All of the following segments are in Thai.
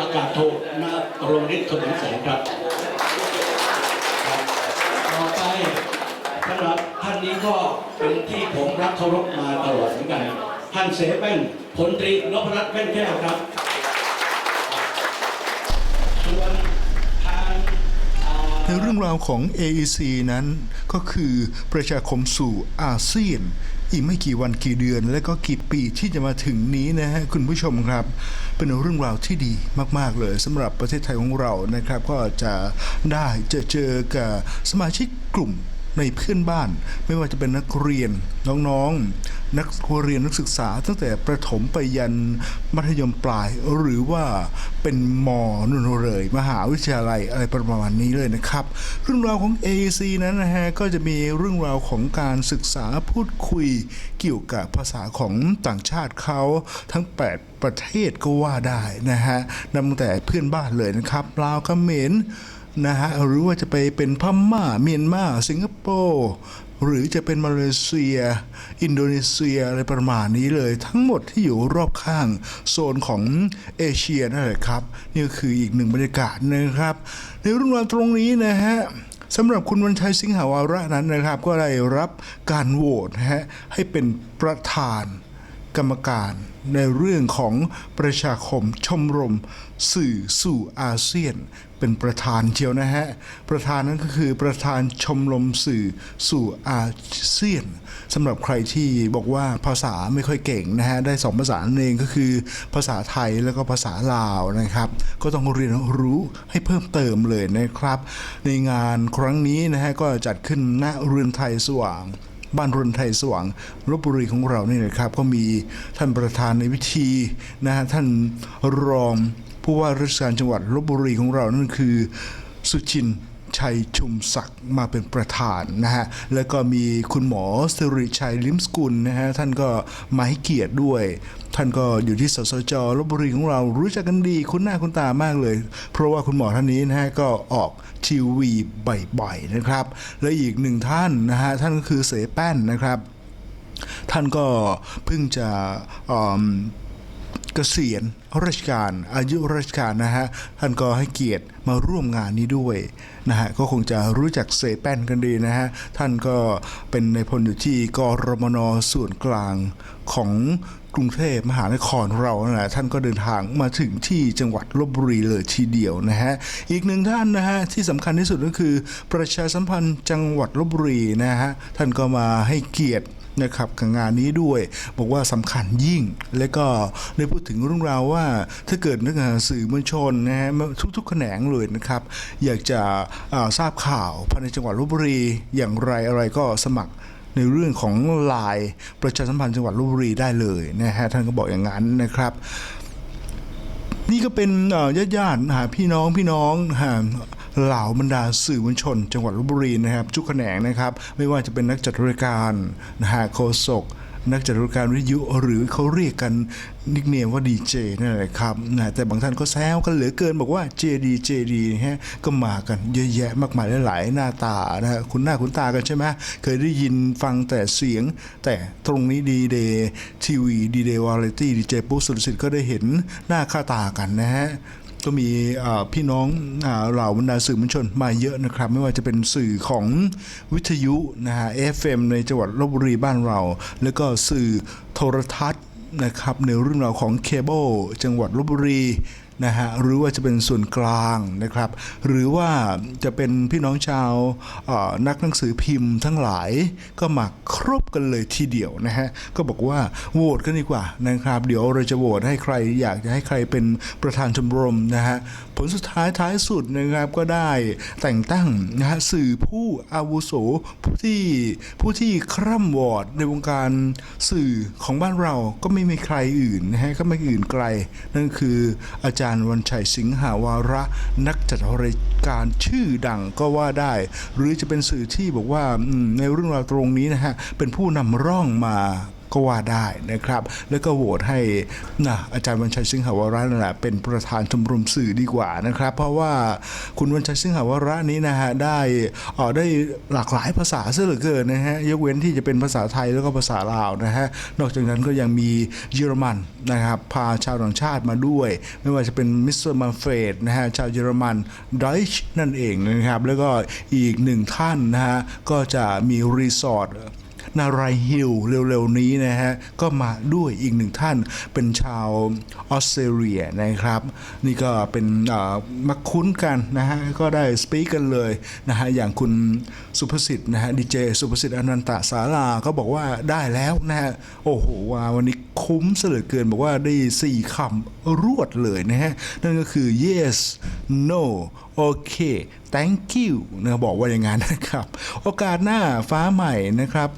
อากาศโทนารงฤทธิ์สมนแสงครับครับ ต่อไปสำหรับท่านนี้ก็เป็นที่ผมรักเคารพมาตลอดเหมือนกัน ท่านเสแป้นผลตรีนพรัตน์แป้นแก้วครับ ส่วนทางอ่าในเรื่องราวของ AEC นั้นก็คือประชาคมสู่อาเซียน อีกไม่กี่วันกี่เดือน และก็กี่ปีที่จะมาถึงนี้นะฮะคุณผู้ชมครับ เป็นเรื่องราวที่ดีมาก ๆ เลยสำหรับประเทศไทยของเรานะครับ ก็จะได้จะเจอกับสมาชิกกลุ่ม ในเพื่อนบ้าน ไม่ว่าจะเป็นนักเรียนน้องๆ นักเรียนนักศึกษา ตั้งแต่ประถมไปยันมัธยมปลาย หรือว่าเป็นมนุ่นเลย มหาวิทยาลัยอะไรประมาณนี้เลยนะครับเรื่องราวของ AAC นั้นนะฮะก็จะมีเรื่องราวของการศึกษาพูดคุยเกี่ยวกับภาษาของต่างชาติเขาทั้ง 8 ประเทศก็ว่าได้นะฮะนำตั้งแต่เพื่อนบ้านเลยนะครับลาวเขมร นะฮะหรือว่าจะไปเป็นพม่าเมียนมาสิงคโปร์หรือจะเป็นมาเลเซีย อินโดนีเซียอะไรประมาณนี้เลย ทั้งหมดที่อยู่รอบข้างโซนของเอเชียนั่นแหละครับ นี่คืออีกหนึ่งบรรยากาศนะครับ ในรื่องราวตรงนี้นะฮะสำหรับคุณวันชัยสิงหาวาระนั้นนะครับ ก็ได้รับการโหวตนะฮะให้เป็นประธาน กรรมการในเรื่องของประชาคมชมรม สื่อสู่อาเซียน เป็นประธานเชียวนะฮะ ประธานนั้นก็คือประธานชมรมสื่อสู่อาเซียนสำหรับใครที่บอกว่าภาษาไม่ค่อยเก่งนะฮะ ได้สองภาษาเองก็คือภาษาไทยแล้วก็ภาษาลาวนะครับ ก็ต้องเรียนรู้ให้เพิ่มเติมเลยนะครับ ในงานครั้งนี้นะฮะก็จัดขึ้นณเรือนไทยสว่าง บ้านรนไทยสว่างลบบุรีของเรานี่นะครับ ก็มีท่านประธานในพิธีนะฮะท่านรองผู้ว่าราชการจังหวัดลบบุรีของเรานั่นคือ สุชินชัยชุมศักดิ์มาเป็นประธานนะฮะ แล้วก็มีคุณหมอสิริชัยลิมสกุลนะฮะ ท่านก็มาให้เกียรติด้วย ท่านก็อยู่ที่สสจลบบุรีของเรารู้จักกันดีคุ้นหน้าคุ้นตามากเลย เพราะว่าคุณหมอท่านนี้นะฮะก็ออกทีวีบ่อยๆนะครับ และอีกหนึ่งท่านนะฮะท่านก็คือเสแป้นนะครับ ท่านก็เพิ่งจะอืมเกษียณราชการ อายุราชการนะฮะ ท่านก็ให้เกียรติมาร่วมงานนี้ด้วยนะฮะ ก็คงจะรู้จักเสแป้นกันดีนะฮะ ท่านก็เป็นในพลอยู่ที่กรมนส่วนกลางของ กรุงเทพมหานครเรานะฮะท่านก็เดินทางมาถึงที่จังหวัดลบบุรีเลยทีเดียวนะฮะอีกหนึ่งท่านนะฮะที่สำคัญที่สุดก็คือ ประชาสัมพันธ์จังหวัดลบบุรีนะฮะท่านก็มาให้เกียรตินะครับกับงานนี้ด้วย บอกว่าสำคัญยิ่ง และก็ได้พูดถึงเรื่องราวว่า ถ้าเกิดนักงานสื่อมวลชนนะฮะทุกๆแขนงเลยนะครับ อยากจะาทราบข่าวภายในจังหวัดลบบุรีอย่างไรอะไรก็สมัคร ในเรื่องของลายประชาสัมพันธ์จังหวัดลบบุรีได้เลยนะฮะท่านก็บอกอย่างนั้นนะครับ นี่ก็เป็นญาติญาติหาพี่น้องพี่น้องหาเหล่าบรรดาสื่อมวลชน จังหวัดลบบุรีนะครับทุกแขนงนะครับ ไม่ว่าจะเป็นนักจัดรายการนะฮะโฆษก นักจัดรายการวิทยุหรือเขาเรียกกันนิกเนมว่าดีเจนั่นแหละครับนะแต่บางท่านก็แซวกันเหลือเกินบอกว่า JD JD ฮะก็มากันเยอะแยะมากมายหลายๆหน้าตานะฮะคุณหน้าคุณตากันใช่ไหมเคยได้ยินฟังแต่เสียง แต่ตรงนี้ดีเดย์ทีวีดีเดย์วาไรตี้ดีเจปุ๊บสุรสิทธิ์ก็ได้เห็นหน้าค่าตากันนะฮะ ก็มีพี่น้องเหล่าบรรดาสื่อมวลชนมาเยอะนะครับ ไม่ว่าจะเป็นสื่อของวิทยุนะฮะเอฟในจังหวัดลบบุรีบ้านเรา แล้วก็สื่อโทรทัศน์นะครับในเรื่องราวของเคเบิลจังหวัดลบบุรี นะฮะหรือว่าจะเป็นส่วนกลางนะครับ หรือว่าจะเป็นพี่น้องชาวนักหนังสือพิมพ์ทั้งหลายก็มาครบกันเลยทีเดียวนะฮะก็บอกว่าโหวตกันดีกว่านะครับ เดี๋ยวเราจะโหวตให้ใครอยากจะให้ใครเป็นประธานชมรมนะฮะผลสุดท้ายท้ายสุดนะครับก็ได้แต่งตั้งนะฮะสื่อผู้อาวุโสผู้ที่ผู้ที่คร่ำวอดในวงการสื่อของบ้านเราก็ไม่มีใครอื่นนะฮะก็ไม่อื่นไกลนั่นคืออาจารย์วันชัยสิงหาวาระ นักจัดรายการชื่อดังก็ว่าได้ หรือจะเป็นสื่อที่บอกว่าในเรื่องราวตรงนี้นะฮะเป็นผู้นำร่องมา ก็ว่าได้นะครับ แล้วก็โหวตให้นะอาจารย์วันชัยสิงหาวาระนั่นแหละเป็นประธานชมรมสื่อดีกว่านะครับ เพราะว่าคุณวันชัยสิงหาวาระนี้นะฮะได้เออได้หลากหลายภาษาซะเหลือเกินนะฮะยกเว้นที่จะเป็นภาษาไทยแล้วก็ภาษาลาวนะฮะนอกจากนั้นก็ยังมีเยอรมันนะครับพาชาวต่างชาติมาด้วย ไม่ว่าจะเป็นมิสเตอร์มาเฟดนะฮะชาวเยอรมันดอยช์นั่นเองนะครับแล้วก็อีกหนึ่งท่านนะฮะก็จะมีรีสอร์ท นารายฮิลเร็วๆนี้นะฮะก็มาด้วยอีกหนึ่งท่านเป็นชาวออสเตรเลียนะครับ นี่ก็เป็นมาคุ้นกันนะฮะก็ได้สปีกกันเลยนะฮะอย่างคุณสุภสิทธิ์นะฮะดีเจสุภสิทธิ์อนันตสาราก็บอกว่าได้แล้วนะฮะโอ้โหว่าวันนี้คุ้มเสลือเกินบอกว่าได้สี่คำรวดเลยนะฮะนั่นก็คือ yes no โอเค thank you นะบอกว่าอย่างนั้นนะครับ โอกาสหน้าฟ้าใหม่นะครับ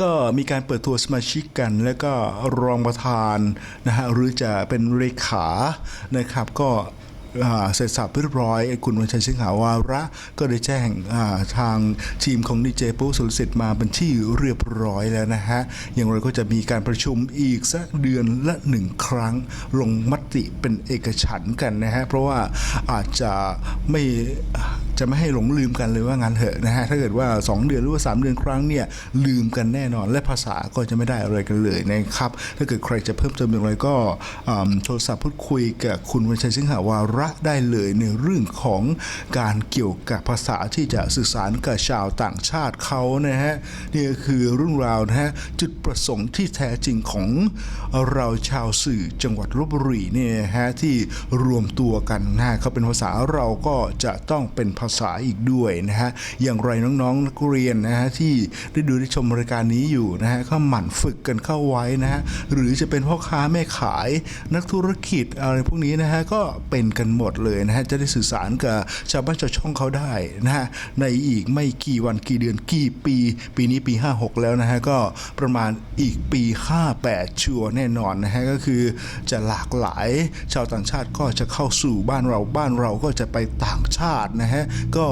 ก็มีการเปิดตัวสมาชิกกัน แล้วก็รองประธานนะฮะหรือจะเป็นเลขานะครับก็เสร็จสับเรียบร้อยคุณวันชัยสิงหาวาระก็ได้แจ้งาทางทีมของดีเจปุ๊สุรสิทธิ์มาเป็นที่เรียบร้อยแล้วนะฮะ อย่างไรก็จะมีการประชุมอีกสักเดือนละหนึ่งครั้งลงมติเป็นเอกฉันกันนะฮะ เพราะว่าอาจจะไม่ จะไม่ให้หลงลืมกันเลยว่างั้นเถอะนะฮะถ้าเกิดว่า 2 เดือนหรือว่า 3 เดือนครั้งเนี่ยลืมกันแน่นอน และภาษาก็จะไม่ได้อะไรกันเลยนะครับถ้าเกิดใครจะเพิ่มเติมอย่างไรก็โทรศัพท์พูดคุยกับคุณวันชัยสิงหาวาระได้เลยในเรื่องของการเกี่ยวกับภาษาที่จะสื่อสารกับชาวต่างชาติเขานะฮะนี่ก็คือเรื่องราวนะฮะจุดประสงค์ที่แท้จริงของเราชาวสื่อจังหวัดลบบุรีเนี่ยนะฮะที่รวมตัวกันนะฮะเขาเป็นภาษาเราก็จะต้องเป็นภาษาอีกด้วยนะฮะอย่างไรน้องๆนักเรียนนะฮะที่ได้ดูได้ชมรายการนี้อยู่นะฮะก็หมั่นฝึกกันเข้าไว้นะฮะหรือจะเป็นพ่อค้าแม่ขายนักธุรกิจอะไรพวกนี้นะฮะก็เป็นกันหมดเลยนะฮะจะได้สื่อสารกับชาวบ้านชาวช่องเขาได้นะฮะในอีกไม่กี่วันกี่เดือนกี่ปี ปีนี้ปี 56 แล้วนะฮะก็ประมาณอีกปี 58 ชัวร์แน่นอนนะฮะก็คือจะหลากหลายชาวต่างชาติก็จะเข้าสู่บ้านเราบ้านเราก็จะไปต่างชาตินะฮะก็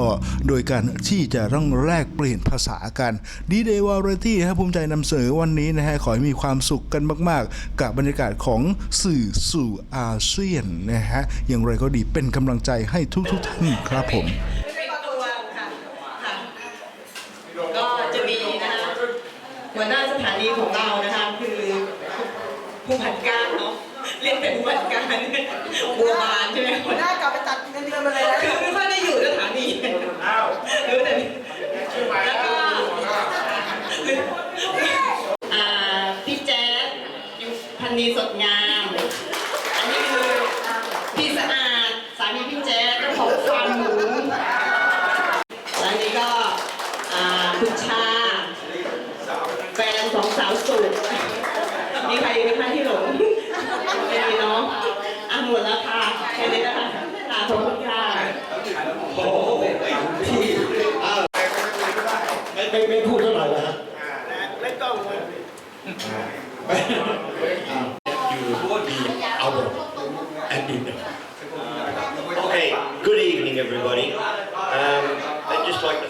โดยการที่จะต้องแลกเปลี่ยนภาษากันดีเดย์วาไรตี้นะครับภูมิใจนำเสนอวันนี้นะฮะขอให้มีความสุขกันมาก ๆ กับบรรยากาศของสื่อสู่อาเซียนนะฮะอย่างไรก็ดีเป็นกำลังใจให้ทุก ๆ ท่านครับผมก็จะมีนะคะหัวหน้าสถานีของเรานะคะคือผู้ผัดการเนาะ เรียกเป็นผู้ผัดการบัวบานใช่ไหมหัวหน้ากลับไปตัดเงินเดือนมาเลยนะคือไม่ค่อยได้อยู่สถานีรู้แต่แล้วก็อ่าพี่แจ๊ดอยู่พันนีสดงาม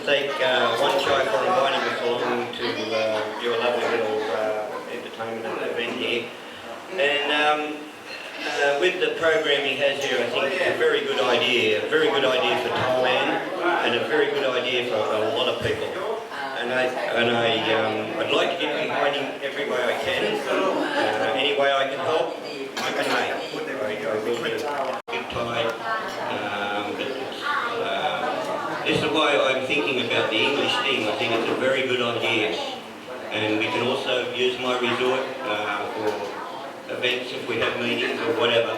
thank uh, One Chai for inviting us along to uh, your lovely little uh, entertainment event here. And um, uh, with the program he has here, I think it's a very good idea, a very good idea for Thailand, and a very good idea for a lot of people. And I, and I, um, I'd like to get behind him every way I can. Uh, any way I can help, I can make. I, I will do. Good Thai. Um, but it's, uh, this is why I'm thinking about the English thing. I think it's a very good idea. And we can also use my resort uh, for events if we have meetings or whatever.